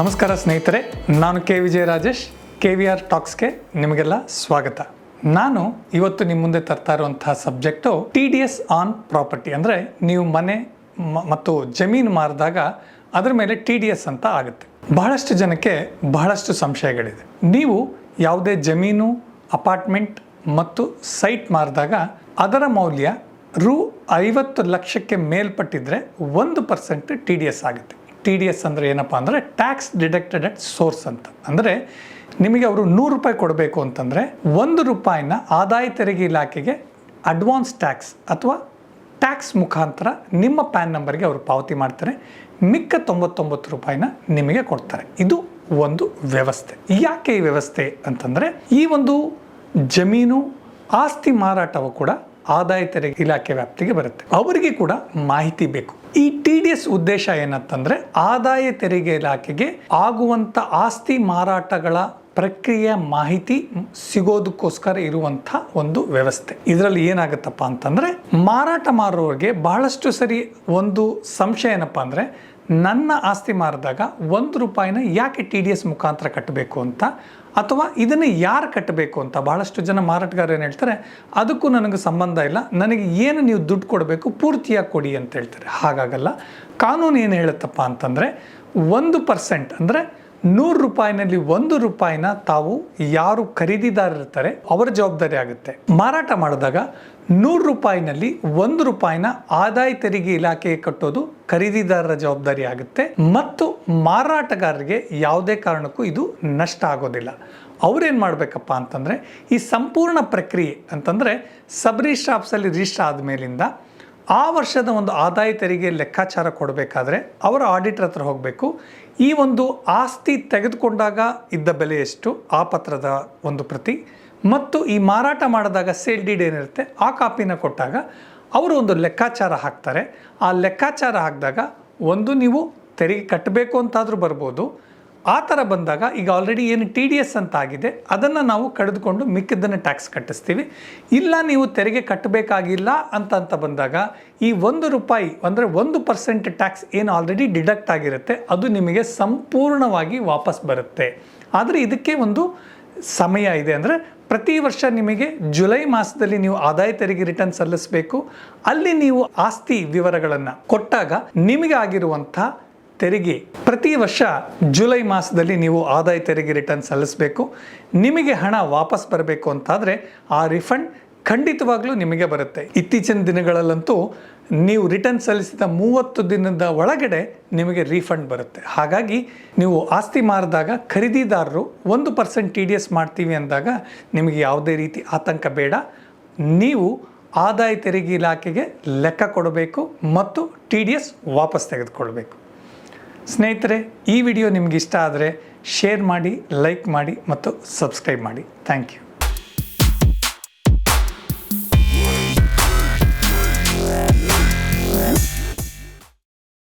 ನಮಸ್ಕಾರ ಸ್ನೇಹಿತರೆ, ನಾನು K. Vijaya Rajesh K V R ಟಾಕ್ಸ್ಗೆ ನಿಮಗೆಲ್ಲ ಸ್ವಾಗತ. ನಾನು ಇವತ್ತು ನಿಮ್ಮ ಮುಂದೆ ತರ್ತಾ ಇರುವಂತಹ subject T D S on property ಅಂದರೆ ನೀವು ಮನೆ ಮತ್ತು ಜಮೀನು ಮಾರಿದಾಗ ಅದರ ಮೇಲೆ ಟಿ ಡಿ ಎಸ್ ಅಂತ ಆಗುತ್ತೆ. ಬಹಳಷ್ಟು ಜನಕ್ಕೆ ಬಹಳಷ್ಟು ಸಂಶಯಗಳಿದೆ. ನೀವು ಯಾವುದೇ ಜಮೀನು, ಅಪಾರ್ಟ್ಮೆಂಟ್ ಮತ್ತು ಸೈಟ್ ಮಾರಿದಾಗ ಅದರ ಮೌಲ್ಯ ರು ಐವತ್ತು ಲಕ್ಷಕ್ಕೆ ಮೇಲ್ಪಟ್ಟಿದ್ರೆ ಒಂದು ಪರ್ಸೆಂಟ್ ಟಿ ಡಿ ಎಸ್ ಆಗುತ್ತೆ. ಟಿ ಡಿ ಎಸ್ ಅಂದರೆ ಏನಪ್ಪ ಅಂದರೆ ಟ್ಯಾಕ್ಸ್ ಡಿಡಕ್ಟೆಡ್ ಅಟ್ ಸೋರ್ಸ್ ಅಂತ. ಅಂದರೆ ನಿಮಗೆ ಅವರು ನೂರು ರೂಪಾಯಿ ಕೊಡಬೇಕು ಅಂತಂದರೆ ಒಂದು ರೂಪಾಯಿನ ಆದಾಯ ತೆರಿಗೆ ಇಲಾಖೆಗೆ ಅಡ್ವಾನ್ಸ್ ಟ್ಯಾಕ್ಸ್ ಅಥವಾ ಟ್ಯಾಕ್ಸ್ ಮುಖಾಂತರ ನಿಮ್ಮ ಪ್ಯಾನ್ ನಂಬರ್ಗೆ ಅವರು ಪಾವತಿ ಮಾಡ್ತಾರೆ. ಮಿಕ್ಕ ತೊಂಬತ್ತೊಂಬತ್ತು ರೂಪಾಯಿನ ನಿಮಗೆ ಕೊಡ್ತಾರೆ. ಇದು ಒಂದು ವ್ಯವಸ್ಥೆ. ಯಾಕೆ ಈ ವ್ಯವಸ್ಥೆ ಅಂತಂದರೆ ಈ ಒಂದು ಜಮೀನು ಆಸ್ತಿ ಮಾರಾಟವು ಕೂಡ ಆದಾಯ ತೆರಿಗೆ ಇಲಾಖೆ ವ್ಯಾಪ್ತಿಗೆ ಬರುತ್ತೆ. ಅವರಿಗೆ ಕೂಡ ಮಾಹಿತಿ ಬೇಕು. ಈ ಟಿ ಡಿ ಎಸ್ ಉದ್ದೇಶ ಏನಂತಂದ್ರೆ ಆದಾಯ ತೆರಿಗೆ ಇಲಾಖೆಗೆ ಆಗುವಂತ ಆಸ್ತಿ ಮಾರಾಟಗಳ ಪ್ರಕ್ರಿಯೆಯ ಮಾಹಿತಿ ಸಿಗೋದಕ್ಕೋಸ್ಕರ ಇರುವಂಥ ಒಂದು ವ್ಯವಸ್ಥೆ. ಇದರಲ್ಲಿ ಏನಾಗುತ್ತಪ್ಪ ಅಂತಂದ್ರೆ ಮಾರಾಟ ಮಾರುವವರಿಗೆ ಬಹಳಷ್ಟು ಸರಿ ಒಂದು ಸಂಶಯ ಏನಪ್ಪ ಅಂದ್ರೆ ನನ್ನ ಆಸ್ತಿ ಮಾರಿದಾಗ ಒಂದು ರೂಪಾಯಿನ ಯಾಕೆ ಟಿ ಡಿ ಎಸ್ ಮುಖಾಂತರ ಕಟ್ಟಬೇಕು ಅಂತ? ಅಥವಾ ಇದನ್ನು ಯಾರು ಕಟ್ಟಬೇಕು ಅಂತ? ಬಹಳಷ್ಟು ಜನ ಮಾರಾಟಗಾರ ಏನು ಹೇಳ್ತಾರೆ, ಅದಕ್ಕೂ ನನಗೆ ಸಂಬಂಧ ಇಲ್ಲ, ನನಗೆ ಏನು ನೀವು ದುಡ್ಡು ಕೊಡಬೇಕು ಪೂರ್ತಿಯಾಗಿ ಕೊಡಿ ಅಂತ ಹೇಳ್ತಾರೆ. ಹಾಗಾಗಲ್ಲ. ಕಾನೂನು ಏನು ಹೇಳುತ್ತಪ್ಪ ಅಂತಂದರೆ, ಒಂದು ಪರ್ಸೆಂಟ್ ಅಂದರೆ ನೂರು ರೂಪಾಯಿನಲ್ಲಿ ಒಂದು ರೂಪಾಯಿನ ತಾವು ಯಾರು ಖರೀದಿದಾರ ಇರ್ತಾರೆ ಅವರ ಜವಾಬ್ದಾರಿ ಆಗುತ್ತೆ. ಮಾರಾಟ ಮಾಡಿದಾಗ ನೂರು ರೂಪಾಯಿನಲ್ಲಿ ಒಂದು ರೂಪಾಯಿನ ಆದಾಯ ತೆರಿಗೆ ಇಲಾಖೆಗೆ ಕಟ್ಟೋದು ಖರೀದಿದಾರರ ಜವಾಬ್ದಾರಿ ಆಗುತ್ತೆ. ಮತ್ತು ಮಾರಾಟಗಾರರಿಗೆ ಯಾವುದೇ ಕಾರಣಕ್ಕೂ ಇದು ನಷ್ಟ ಆಗೋದಿಲ್ಲ. ಅವ್ರೇನು ಮಾಡಬೇಕಪ್ಪ ಅಂತಂದರೆ ಈ ಸಂಪೂರ್ಣ ಪ್ರಕ್ರಿಯೆ ಅಂತಂದರೆ ಸಬ್ ರಿಜಿಸ್ಟ್ರ್ ಆಫೀಸಲ್ಲಿ ರಿಜಿಸ್ಟರ್ ಆದಮೇಲಿಂದ ಆ ವರ್ಷದ ಒಂದು ಆದಾಯ ತೆರಿಗೆ ಲೆಕ್ಕಾಚಾರ ಕೊಡಬೇಕಾದ್ರೆ ಅವರ ಆಡಿಟರ್ ಹತ್ರ ಹೋಗಬೇಕು. ಈ ಒಂದು ಆಸ್ತಿ ತೆಗೆದುಕೊಂಡಾಗ ಇದ್ದ ಬೆಲೆ ಎಷ್ಟು? ಆ ಪತ್ರದ ಒಂದು ಪ್ರತಿ. ಮತ್ತು ಈ ಮಾರಾಟ ಮಾಡಿದಾಗ ಸೇಲ್ ಡೀಡ್ ಏನಿರುತ್ತೆ? ಆ ಕಾಪಿನ ಕೊಟ್ಟಾಗ ಅವರು ಒಂದು ಲೆಕ್ಕಾಚಾರ ಹಾಕ್ತಾರೆ. ಆ ಲೆಕ್ಕಾಚಾರ ಹಾಕಿದಾಗ ಒಂದು ನೀವು ತೆರಿಗೆ ಕಟ್ಟಬೇಕು ಅಂತಾದರೂ ಬರ್ಬೋದು. ಆ ಥರ ಬಂದಾಗ ಈಗ ಆಲ್ರೆಡಿ ಏನು ಟಿ ಡಿ ಎಸ್ ಅಂತ ಆಗಿದೆ, ಅದನ್ನು ನಾವು ಕಳೆದುಕೊಂಡು ಮಿಕ್ಕಿದ್ದನ್ನು ಟ್ಯಾಕ್ಸ್ ಕಟ್ಟಿಸ್ತೀವಿ. ಇಲ್ಲ ನೀವು ತೆರಿಗೆ ಕಟ್ಟಬೇಕಾಗಿಲ್ಲ ಅಂತ ಅಂತ ಬಂದಾಗ ಈ ಒಂದು ರೂಪಾಯಿ ಅಂದರೆ ಒಂದು ಪರ್ಸೆಂಟ್ ಟ್ಯಾಕ್ಸ್ ಏನು ಆಲ್ರೆಡಿ ಡಿಡಕ್ಟ್ ಆಗಿರುತ್ತೆ, ಅದು ನಿಮಗೆ ಸಂಪೂರ್ಣವಾಗಿ ವಾಪಸ್ ಬರುತ್ತೆ. ಆದರೆ ಇದಕ್ಕೆ ಒಂದು ಸಮಯ ಇದೆ ಅಂದರೆ ಪ್ರತಿ ವರ್ಷ ನಿಮಗೆ ಜುಲೈ ಮಾಸದಲ್ಲಿ ನೀವು ಆದಾಯ ತೆರಿಗೆ ರಿಟರ್ನ್ ಸಲ್ಲಿಸಬೇಕು. ಅಲ್ಲಿ ನೀವು ಆಸ್ತಿ ವಿವರಗಳನ್ನು ಕೊಟ್ಟಾಗ ನಿಮಗೆ ಆಗಿರುವಂಥ ತೆರಿಗೆ. ಪ್ರತಿ ವರ್ಷ ಜುಲೈ ಮಾಸದಲ್ಲಿ ನೀವು ಆದಾಯ ತೆರಿಗೆ ರಿಟರ್ನ್ ಸಲ್ಲಿಸಬೇಕು. ನಿಮಗೆ ಹಣ ವಾಪಸ್ ಬರಬೇಕು ಅಂತಾದರೆ ಆ ರಿಫಂಡ್ ಖಂಡಿತವಾಗ್ಲೂ ನಿಮಗೆ ಬರುತ್ತೆ. ಇತ್ತೀಚಿನ ದಿನಗಳಲ್ಲಂತೂ ನೀವು ರಿಟರ್ನ್ ಸಲ್ಲಿಸಿದ ಮೂವತ್ತು ದಿನದ ಒಳಗಡೆ ನಿಮಗೆ ರೀಫಂಡ್ ಬರುತ್ತೆ. ಹಾಗಾಗಿ ನೀವು ಆಸ್ತಿ ಮಾರಿದಾಗ ಖರೀದಿದಾರರು ಒಂದು ಪರ್ಸೆಂಟ್ ಟಿ ಡಿ ಎಸ್ ಮಾಡ್ತೀವಿ ಅಂದಾಗ ನಿಮಗೆ ಯಾವುದೇ ರೀತಿ ಆತಂಕ ಬೇಡ. ನೀವು ಆದಾಯ ತೆರಿಗೆ ಇಲಾಖೆಗೆ ಲೆಕ್ಕ ಕೊಡಬೇಕು ಮತ್ತು ಟಿ ಡಿ ಎಸ್ ವಾಪಸ್ ತೆಗೆದುಕೊಳ್ಬೇಕು. ಸ್ನೇಹಿತರೆ ಈ ವಿಡಿಯೋ ನಿಮಗಿಷ್ಟ ಆದರೆ ಶೇರ್ ಮಾಡಿ ಲೈಕ್ ಮಾಡಿ ಮತ್ತು ಸಬ್ಸ್ಕ್ರೈಬ್ ಮಾಡಿ. Thank you